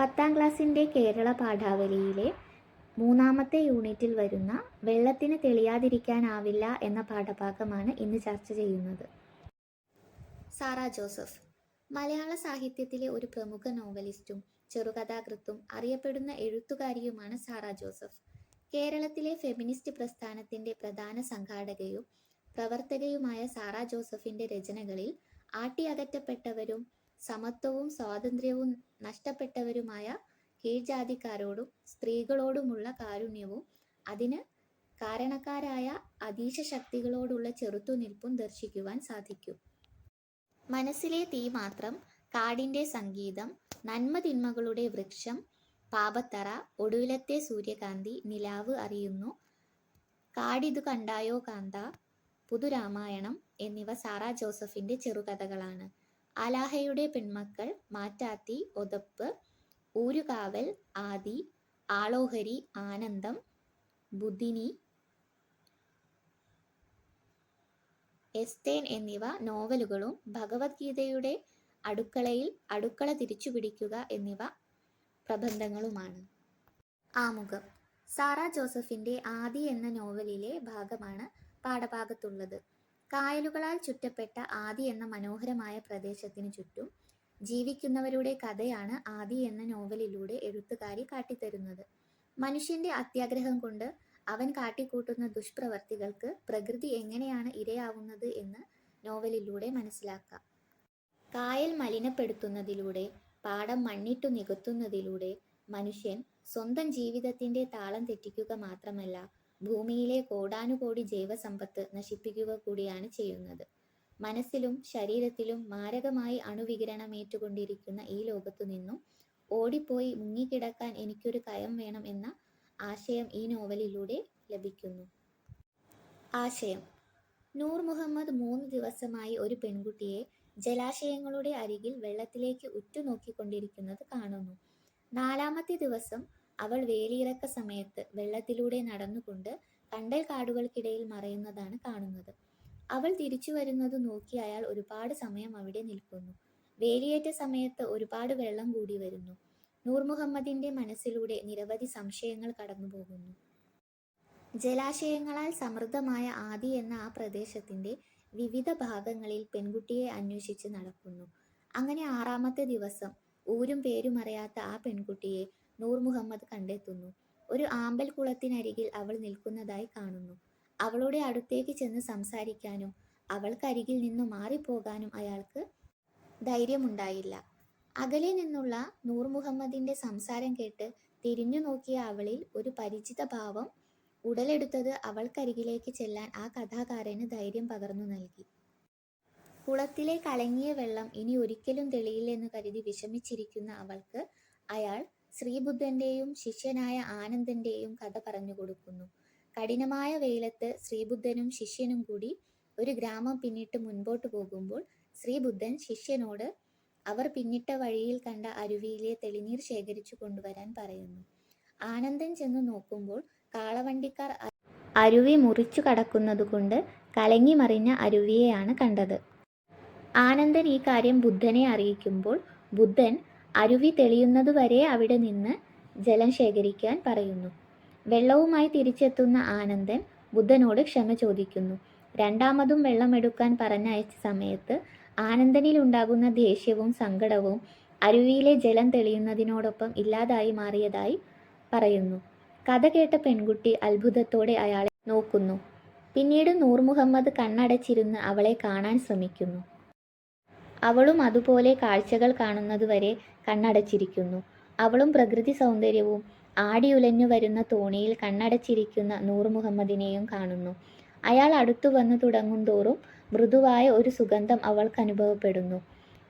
പത്താം ക്ലാസ്സിന്റെ കേരള പാഠാവലിയിലെ മൂന്നാമത്തെ യൂണിറ്റിൽ വരുന്ന വെള്ളത്തിന് തെളിയാതിരിക്കാനാവില്ല എന്ന പാഠഭാഗമാണ് ഇന്ന് ചർച്ച ചെയ്യുന്നത്. സാറ ജോസഫ് മലയാള സാഹിത്യത്തിലെ ഒരു പ്രമുഖ നോവലിസ്റ്റും ചെറുകഥാകൃത്തും അറിയപ്പെടുന്ന എഴുത്തുകാരിയുമാണ് സാറ ജോസഫ്. കേരളത്തിലെ ഫെമിനിസ്റ്റ് പ്രസ്ഥാനത്തിന്റെ പ്രധാന സംഘാടകയും പ്രവർത്തകയുമായ സാറ ജോസഫിന്റെ രചനകളിൽ ആട്ടിയകറ്റപ്പെട്ടവരും സമത്വവും സ്വാതന്ത്ര്യവും നഷ്ടപ്പെട്ടവരുമായ കീഴ്ജാതിക്കാരോടും സ്ത്രീകളോടുമുള്ള കാരുണ്യവും അതിന് കാരണക്കാരായ അതീശ ശക്തികളോടുള്ള ചെറുത്തുനിൽപ്പും ദർശിക്കുവാൻ സാധിക്കും. മനസ്സിലെ തീ മാത്രം കാടിന്റെ സംഗീതം നന്മതിന്മകളുടെ വൃക്ഷം പാപത്തറ ഒടുവിലത്തെ സൂര്യകാന്തി നിലാവ് അറിയുന്നു. കാടിതു കണ്ടായോ കാന്ത പുതുരാമായണം എന്നിവ സാറാ ജോസഫിന്റെ ചെറുകഥകളാണ്. അലാഹയുടെ പെൺമക്കൾ മാറ്റാത്തി ഒതപ്പ് ഊരുകാവൽ ആദി ആളോഹരി ആനന്ദം ബുദ്ധിനി എസ്തേൻ എന്നിവ നോവലുകളും ഭഗവത്ഗീതയുടെ അടുക്കളയിൽ അടുക്കള തിരിച്ചു പിടിക്കുക എന്നിവ പ്രബന്ധങ്ങളുമാണ്. ആമുഖം. സാറ ജോസഫിന്റെ ആദി എന്ന നോവലിലെ ഭാഗമാണ് പാഠഭാഗത്തുള്ളത്. കായലുകളാൽ ചുറ്റപ്പെട്ട ആദി എന്ന മനോഹരമായ പ്രദേശത്തിനു ചുറ്റും ജീവിക്കുന്നവരുടെ കഥയാണ് ആദി എന്ന നോവലിലൂടെ എഴുത്തുകാരി കാട്ടിത്തരുന്നത്. മനുഷ്യന്റെ അത്യാഗ്രഹം കൊണ്ട് അവൻ കാട്ടിക്കൂട്ടുന്ന ദുഷ്പ്രവർത്തികൾക്ക് പ്രകൃതി എങ്ങനെയാണ് ഇരയാവുന്നത് എന്ന് നോവലിലൂടെ മനസ്സിലാക്കാം. കായൽ മലിനപ്പെടുത്തുന്നതിലൂടെ പാടം മണ്ണിട്ടു നികത്തുന്നതിലൂടെ മനുഷ്യൻ സ്വന്തം ജീവിതത്തിന്റെ താളം തെറ്റിക്കുക മാത്രമല്ല ഭൂമിയിലെ കോടാനുകോടി ജൈവസമ്പത്ത് നശിപ്പിക്കുക കൂടിയാണ് ചെയ്യുന്നത്. മനസ്സിലും ശരീരത്തിലും മാരകമായി അണുവികിരണമേറ്റുകൊണ്ടിരിക്കുന്ന ഈ ലോകത്തു നിന്നും ഓടിപ്പോയി മുങ്ങിക്കിടക്കാൻ എനിക്കൊരു കയം വേണം എന്ന ആശയം ഈ നോവലിലൂടെ ലഭിക്കുന്നു. ആശയം. നൂർ മുഹമ്മദ് മൂന്ന് ദിവസമായി ഒരു പെൺകുട്ടിയെ ജലാശയങ്ങളുടെ അരികിൽ വെള്ളത്തിലേക്ക് ഉറ്റുനോക്കിക്കൊണ്ടിരിക്കുന്നത് കാണുന്നു. നാലാമത്തെ ദിവസം അവൾ വേലിയിറക്ക സമയത്ത് വെള്ളത്തിലൂടെ നടന്നുകൊണ്ട് കണ്ടൽ കാടുകൾക്കിടയിൽ മറയുന്നതാണ് കാണുന്നത്. അവൾ തിരിച്ചു വരുന്നത് നോക്കി അയാൾ ഒരുപാട് സമയം അവിടെ നിൽക്കുന്നു. വേലിയേറ്റ സമയത്ത് ഒരുപാട് വെള്ളം കൂടി വരുന്നു. നൂർ മുഹമ്മദിന്റെ മനസ്സിലൂടെ നിരവധി സംശയങ്ങൾ കടന്നുപോകുന്നു. ജലാശയങ്ങളാൽ സമൃദ്ധമായ ആദി എന്ന ആ പ്രദേശത്തിന്റെ വിവിധ ഭാഗങ്ങളിൽ പെൺകുട്ടിയെ അന്വേഷിച്ച് നടക്കുന്നു. അങ്ങനെ ആറാമത്തെ ദിവസം ഊരും പേരും അറിയാത്ത ആ പെൺകുട്ടിയെ നൂർ മുഹമ്മദ് കണ്ടെത്തുന്നു. ഒരു ആമ്പൽ കുളത്തിനരികിൽ അവൾ നിൽക്കുന്നതായി കാണുന്നു. അവളുടെ അടുത്തേക്ക് ചെന്ന് സംസാരിക്കാനും അവൾക്കരികിൽ നിന്ന് മാറിപ്പോകാനും അയാൾക്ക് ധൈര്യമുണ്ടായില്ല. അകലെ നിന്നുള്ള നൂർ മുഹമ്മദിന്റെ സംസാരം കേട്ട് തിരിഞ്ഞു നോക്കിയ അവളിൽ ഒരു പരിചിത ഭാവം ഉടലെടുത്തത് അവൾക്കരികിലേക്ക് ചെല്ലാൻ ആ കഥാകാരന് ധൈര്യം പകർന്നു നൽകി. കുളത്തിലെ കലങ്ങിയ വെള്ളം ഇനി ഒരിക്കലും തെളിയില്ലെന്ന് കരുതി വിഷമിച്ചിരിക്കുന്ന അവൾക്ക് അയാൾ ശ്രീബുദ്ധന്റെയും ശിഷ്യനായ ആനന്ദന്റെയും കഥ പറഞ്ഞു കൊടുക്കുന്നു. കഠിനമായ വെയിലത്ത് ശ്രീബുദ്ധനും ശിഷ്യനും കൂടി ഒരു ഗ്രാമം പിന്നിട്ട് മുൻപോട്ട് പോകുമ്പോൾ ശ്രീബുദ്ധൻ ശിഷ്യനോട് അവർ പിന്നിട്ട വഴിയിൽ കണ്ട അരുവിയിലെ തെളിനീർ ശേഖരിച്ചു കൊണ്ടുവരാൻ പറയുന്നു. ആനന്ദൻ ചെന്ന് നോക്കുമ്പോൾ കാളവണ്ടിക്കാർ അരുവി മുറിച്ചു കടക്കുന്നതുകൊണ്ട് കലങ്ങി മറിഞ്ഞ അരുവിയെയാണ് കണ്ടത്. ആനന്ദൻ ഈ കാര്യം ബുദ്ധനെ അറിയിക്കുമ്പോൾ ബുദ്ധൻ അരുവി തെളിയുന്നതുവരെ അവിടെ നിന്ന് ജലം ശേഖരിക്കാൻ പറയുന്നു. വെള്ളവുമായി തിരിച്ചെത്തുന്ന ആനന്ദൻ ബുദ്ധനോട് ക്ഷമ ചോദിക്കുന്നു. രണ്ടാമതും വെള്ളമെടുക്കാൻ പറഞ്ഞയച്ച സമയത്ത് ആനന്ദനിൽ ഉണ്ടാകുന്ന ദേഷ്യവും സങ്കടവും അരുവിയിലെ ജലം തെളിയുന്നതിനോടൊപ്പം ഇല്ലാതായി മാറിയതായി പറയുന്നു. കഥ കേട്ട പെൺകുട്ടി അത്ഭുതത്തോടെ അയാളെ നോക്കുന്നു. പിന്നീട് നൂർ മുഹമ്മദ് കണ്ണടച്ചിരുന്ന് അവളെ കാണാൻ ശ്രമിക്കുന്നു. അവളും അതുപോലെ കാഴ്ചകൾ കാണുന്നതുവരെ കണ്ണടച്ചിരിക്കുന്നു. അവളും പ്രകൃതി സൗന്ദര്യവും ആടിയുലഞ്ഞു വരുന്ന തോണിയിൽ കണ്ണടച്ചിരിക്കുന്ന നൂർ മുഹമ്മദിനെയും കാണുന്നു. അയാൾ അടുത്തു വന്നു തുടങ്ങും തോറും മൃദുവായ ഒരു സുഗന്ധം അവൾക്ക് അനുഭവപ്പെടുന്നു.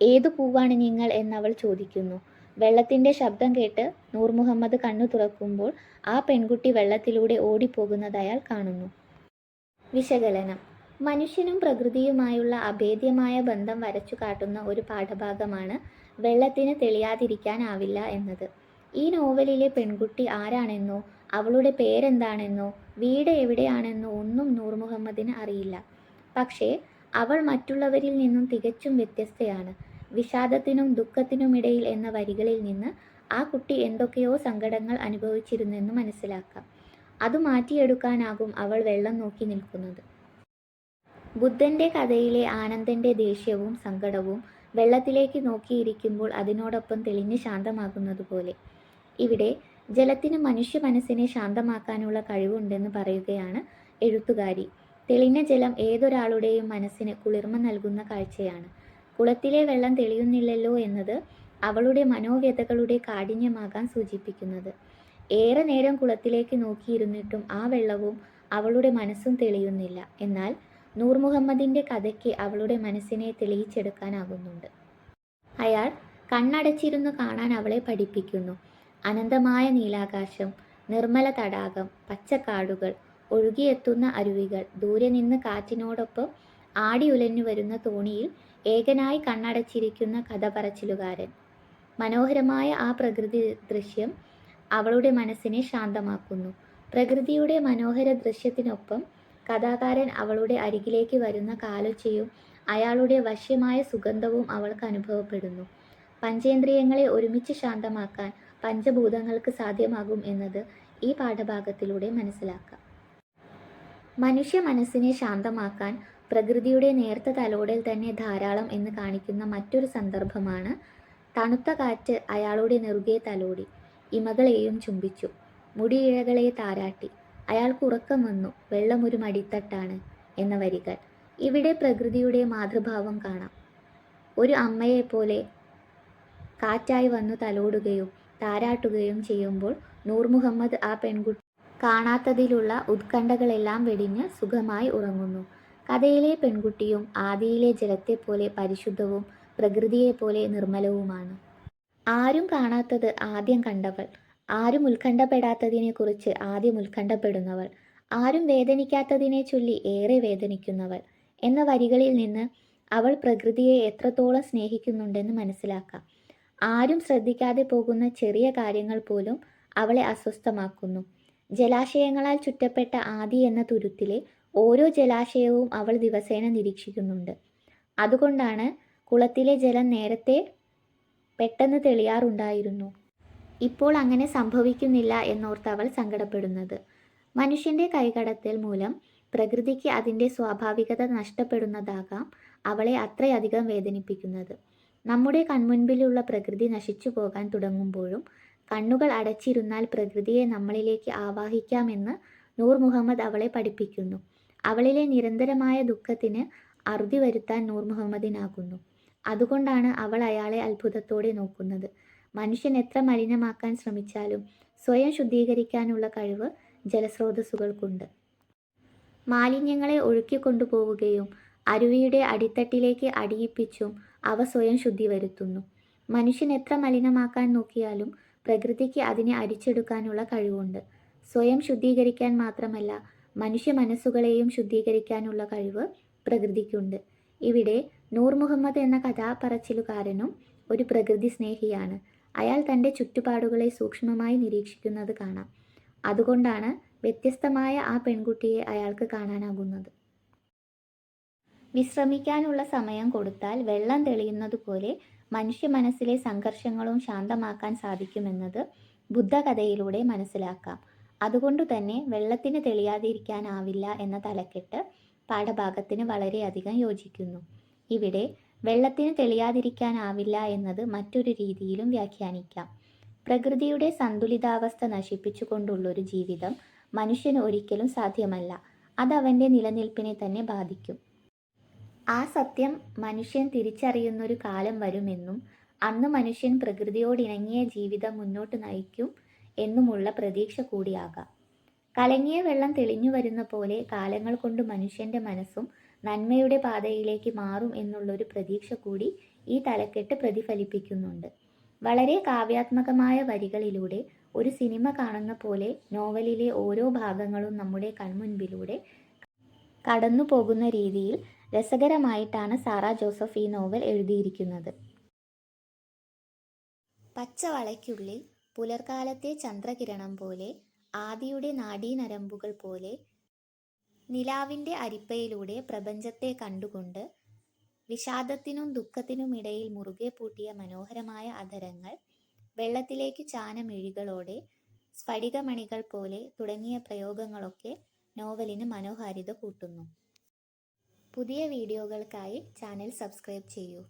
ഏതു പൂവാണ് നിങ്ങൾ? എന്നവൾ ചോദിക്കുന്നു. വെള്ളത്തിന്റെ ശബ്ദം കേട്ട് നൂർ മുഹമ്മദ് കണ്ണു തുറക്കുമ്പോൾ ആ പെൺകുട്ടി വെള്ളത്തിലൂടെ ഓടിപ്പോകുന്നത് അയാൾ കാണുന്നു. വിശകലനം. മനുഷ്യനും പ്രകൃതിയുമായുള്ള അഭേദ്യമായ ബന്ധം വരച്ചു കാട്ടുന്ന ഒരു പാഠഭാഗമാണ് വെള്ളത്തിന് തെളിയാതിരിക്കാനാവില്ല എന്നത്. ഈ നോവലിലെ പെൺകുട്ടി ആരാണെന്നോ അവളുടെ പേരെന്താണെന്നോ വീട് എവിടെയാണെന്നോ ഒന്നും നൂർ മുഹമ്മദിന് അറിയില്ല. പക്ഷേ അവൾ മറ്റുള്ളവരിൽ നിന്നും തികച്ചും വ്യത്യസ്തയാണ്. വിഷാദത്തിനും ദുഃഖത്തിനുമിടയിൽ എന്ന വരികളിൽ നിന്ന് ആ കുട്ടി എന്തൊക്കെയോ സങ്കടങ്ങൾ അനുഭവിച്ചിരുന്നെന്ന് മനസ്സിലാക്കാം. അത് മാറ്റിയെടുക്കാനാകും അവൾ വെള്ളം നോക്കി നിൽക്കുന്നത്. ബുദ്ധന്റെ കഥയിലെ ആനന്ദന്റെ ദേഷ്യവും സങ്കടവും വെള്ളത്തിലേക്ക് നോക്കിയിരിക്കുമ്പോൾ അതിനോടൊപ്പം തെളിഞ്ഞ് ശാന്തമാകുന്നതുപോലെ. ഇവിടെ ജലത്തിന് മനുഷ്യ മനസ്സിനെ ശാന്തമാക്കാനുള്ള കഴിവുണ്ടെന്ന് പറയുകയാണ് എഴുത്തുകാരി. തെളിഞ്ഞ ജലം ഏതൊരാളുടെയും മനസ്സിന് കുളിർമ നൽകുന്ന കാഴ്ചയാണ്. കുളത്തിലെ വെള്ളം തെളിയുന്നില്ലല്ലോ എന്നത് അവളുടെ മനോവ്യതകളുടെ കാഠിന്യമാകാൻ സൂചിപ്പിക്കുന്നത്. ഏറെ നേരം കുളത്തിലേക്ക് നോക്കിയിരുന്നിട്ടും ആ വെള്ളവും അവളുടെ മനസ്സും തെളിയുന്നില്ല. എന്നാൽ നൂർ മുഹമ്മദിന്റെ കഥയ്ക്ക് അവളുടെ മനസ്സിനെ തെളിയിച്ചെടുക്കാനാകുന്നുണ്ട്. അയാൾ കണ്ണടച്ചിരുന്ന് കാണാൻ അവളെ പഠിപ്പിക്കുന്നു. അനന്തമായ നീലാകാശം നിർമ്മല തടാകം പച്ചക്കാടുകൾ ഒഴുകിയെത്തുന്ന അരുവികൾ ദൂരെ നിന്ന് കാറ്റിനോടൊപ്പം ആടി ഉലഞ്ഞു വരുന്ന തോണിയിൽ ഏകനായി കണ്ണടച്ചിരിക്കുന്ന കഥ പറച്ചിലുകാരൻ മനോഹരമായ ആ പ്രകൃതി ദൃശ്യം അവളുടെ മനസ്സിനെ ശാന്തമാക്കുന്നു. പ്രകൃതിയുടെ മനോഹര ദൃശ്യത്തിനൊപ്പം കഥാകാരൻ അവളുടെ അരികിലേക്ക് വരുന്ന കാലൊച്ചയും അയാളുടെ വശ്യമായ സുഗന്ധവും അവൾക്ക് അനുഭവപ്പെടുന്നു. പഞ്ചേന്ദ്രിയങ്ങളെ ഒരുമിച്ച് ശാന്തമാക്കാൻ പഞ്ചഭൂതങ്ങൾക്ക് സാധ്യമാകും എന്നത് ഈ പാഠഭാഗത്തിലൂടെ മനസ്സിലാക്കാം. മനുഷ്യ മനസ്സിനെ ശാന്തമാക്കാൻ പ്രകൃതിയുടെ നേർത്ത തലോടൽ തന്നെ ധാരാളം എന്ന് കാണിക്കുന്ന മറ്റൊരു സന്ദർഭമാണ് തണുത്ത കാറ്റ് അയാളുടെ നെറുകെ തലോടി ഇമകളെയും ചുംബിച്ചു മുടിയിഴകളെ താരാട്ടി അയാൾക്ക് ഉറക്കം വന്നു. വെള്ളം ഒരു മടിത്തട്ടാണ് എന്ന വരികൾ. ഇവിടെ പ്രകൃതിയുടെ മാതൃഭാവം കാണാം. ഒരു അമ്മയെപ്പോലെ കാറ്റായി വന്നു തലോടുകയും താരാട്ടുകയും ചെയ്യുമ്പോൾ നൂർ മുഹമ്മദ് ആ പെൺകുട്ടി കാണാത്തതിലുള്ള ഉത്കണ്ഠകളെല്ലാം വെടിഞ്ഞ് സുഖമായി ഉറങ്ങുന്നു. കഥയിലെ പെൺകുട്ടിയും ആദിയിലെ ജലത്തെപ്പോലെ പരിശുദ്ധവും പ്രകൃതിയെപ്പോലെ നിർമ്മലവുമാണ്. ആരും കാണാത്തത് ആദ്യം കണ്ടവൾ. ആരും ഉത്കണ്ഠപ്പെടാത്തതിനെക്കുറിച്ച് ആദ്യം ഉത്കണ്ഠപ്പെടുന്നവൾ. ആരും വേദനിക്കാത്തതിനെ ചൊല്ലി ഏറെ വേദനിക്കുന്നവൾ എന്ന വരികളിൽ നിന്ന് അവൾ പ്രകൃതിയെ എത്രത്തോളം സ്നേഹിക്കുന്നുണ്ടെന്ന് മനസ്സിലാക്കാം. ആരും ശ്രദ്ധിക്കാതെ പോകുന്ന ചെറിയ കാര്യങ്ങൾ പോലും അവളെ അസ്വസ്ഥമാക്കുന്നു. ജലാശയങ്ങളാൽ ചുറ്റപ്പെട്ട ആദി എന്ന തുരുത്തിലെ ഓരോ ജലാശയവും അവൾ ദിവസേന നിരീക്ഷിക്കുന്നുണ്ട്. അതുകൊണ്ടാണ് കുളത്തിലെ ജലം നേരത്തെ പെട്ടെന്ന് തെളിയാറുണ്ടായിരുന്നു. ഇപ്പോൾ അങ്ങനെ സംഭവിക്കുന്നില്ല എന്നോർത്ത് അവൾ സങ്കടപ്പെടുന്നത്. മനുഷ്യന്റെ കൈകടത്തൽ മൂലം പ്രകൃതിക്ക് അതിന്റെ സ്വാഭാവികത നഷ്ടപ്പെടുന്നതാകാം അവളെ അത്രയധികം വേദനിപ്പിക്കുന്നത്. നമ്മുടെ കൺമുൻപിലുള്ള പ്രകൃതി നശിച്ചു പോകാൻ തുടങ്ങുമ്പോഴും കണ്ണുകൾ അടച്ചിരുന്നാൽ പ്രകൃതിയെ നമ്മളിലേക്ക് ആവാഹിക്കാമെന്ന് നൂർ മുഹമ്മദ് അവളെ പഠിപ്പിക്കുന്നു. അവളിലെ നിരന്തരമായ ദുഃഖത്തിന് അറുതി വരുത്താൻ നൂർ മുഹമ്മദിനാകുന്നു. അതുകൊണ്ടാണ് അവൾ അയാളെ അത്ഭുതത്തോടെ നോക്കുന്നത്. മനുഷ്യൻ എത്ര മലിനമാക്കാൻ ശ്രമിച്ചാലും സ്വയം ശുദ്ധീകരിക്കാനുള്ള കഴിവ് ജലസ്രോതസ്സുകൾക്കുണ്ട്. മാലിന്യങ്ങളെ ഒഴുക്കിക്കൊണ്ടുപോവുകയും അരുവിയുടെ അടിത്തട്ടിലേക്ക് അടിയിപ്പിച്ചും അവ സ്വയം ശുദ്ധി വരുത്തുന്നു മനുഷ്യൻ എത്ര മലിനമാക്കാൻ നോക്കിയാലും പ്രകൃതിക്ക് അതിനെ അരിച്ചെടുക്കാനുള്ള കഴിവുണ്ട്. സ്വയം ശുദ്ധീകരിക്കാൻ മാത്രമല്ല മനുഷ്യ മനസ്സുകളെയും ശുദ്ധീകരിക്കാനുള്ള കഴിവ് പ്രകൃതിക്കുണ്ട്. ഇവിടെ നൂർ മുഹമ്മദ് എന്ന കഥാപറച്ചിലുകാരനും ഒരു പ്രകൃതി സ്നേഹിയാണ്. അയാൾ തന്റെ ചുറ്റുപാടുകളെ സൂക്ഷ്മമായി നിരീക്ഷിക്കുന്നത് കാണാം. അതുകൊണ്ടാണ് വ്യത്യസ്തമായ ആ പെൺകുട്ടിയെ അയാൾക്ക് കാണാനാകുന്നത്. വിശ്രമിക്കാനുള്ള സമയം കൊടുത്താൽ വെള്ളം തെളിയുന്നത് പോലെ മനുഷ്യ മനസ്സിലെ സംഘർഷങ്ങളും ശാന്തമാക്കാൻ സാധിക്കുമെന്നത് ബുദ്ധകഥയിലൂടെ മനസ്സിലാക്കാം. അതുകൊണ്ടു തന്നെ വെള്ളത്തിന് തെളിയാതിരിക്കാനാവില്ല എന്ന തലക്കെട്ട് പാഠഭാഗത്തിന് വളരെയധികം യോജിക്കുന്നു. ഇവിടെ വെള്ളത്തിന് തെളിയാതിരിക്കാനാവില്ല എന്നത് മറ്റൊരു രീതിയിലും വ്യാഖ്യാനിക്കാം. പ്രകൃതിയുടെ സന്തുലിതാവസ്ഥ നശിപ്പിച്ചുകൊണ്ടുള്ളൊരു ജീവിതം മനുഷ്യന് ഒരിക്കലും സാധ്യമല്ല. അത് അവന്റെ നിലനിൽപ്പിനെ തന്നെ ബാധിക്കും. ആ സത്യം മനുഷ്യൻ തിരിച്ചറിയുന്നൊരു കാലം വരുമെന്നും അന്ന് മനുഷ്യൻ പ്രകൃതിയോടിണങ്ങിയ ജീവിതം മുന്നോട്ട് നയിക്കും എന്നുമുള്ള പ്രതീക്ഷ കൂടിയാകാം. കലങ്ങിയ വെള്ളം തെളിഞ്ഞു വരുന്ന പോലെ കാലങ്ങൾ കൊണ്ട് മനുഷ്യന്റെ മനസ്സും നന്മയുടെ പാതയിലേക്ക് മാറും എന്നുള്ളൊരു പ്രതീക്ഷ കൂടി ഈ തലക്കെട്ട് പ്രതിഫലിപ്പിക്കുന്നുണ്ട്. വളരെ കാവ്യാത്മകമായ വരികളിലൂടെ ഒരു സിനിമ കാണുന്ന പോലെ നോവലിലെ ഓരോ ഭാഗങ്ങളും നമ്മുടെ കൺമുൻപിലൂടെ കടന്നു പോകുന്ന രീതിയിൽ രസകരമായിട്ടാണ് സാറ ജോസഫ് ഈ നോവൽ എഴുതിയിരിക്കുന്നത്. പച്ചവളയ്ക്കുള്ളിൽ പുലർകാലത്തെ ചന്ദ്രകിരണം പോലെ ആദിയുടെ നാഡീനരമ്പുകൾ പോലെ നിലാവിന്റെ അരിപ്പയിലൂടെ പ്രപഞ്ചത്തെ കണ്ടുകൊണ്ട് വിഷാദത്തിനും ദുഃഖത്തിനുമിടയിൽ മുറുകെ പൂട്ടിയ മനോഹരമായ അധരങ്ങൾ വെള്ളത്തിലേക്ക് ചാനമിഴികളോടെ സ്ഫടികമണികൾ പോലെ തുടങ്ങിയ പ്രയോഗങ്ങളൊക്കെ നോവലിന് മനോഹാരിത കൂട്ടുന്നു. പുതിയ വീഡിയോകൾക്കായി ചാനൽ സബ്സ്ക്രൈബ് ചെയ്യൂ.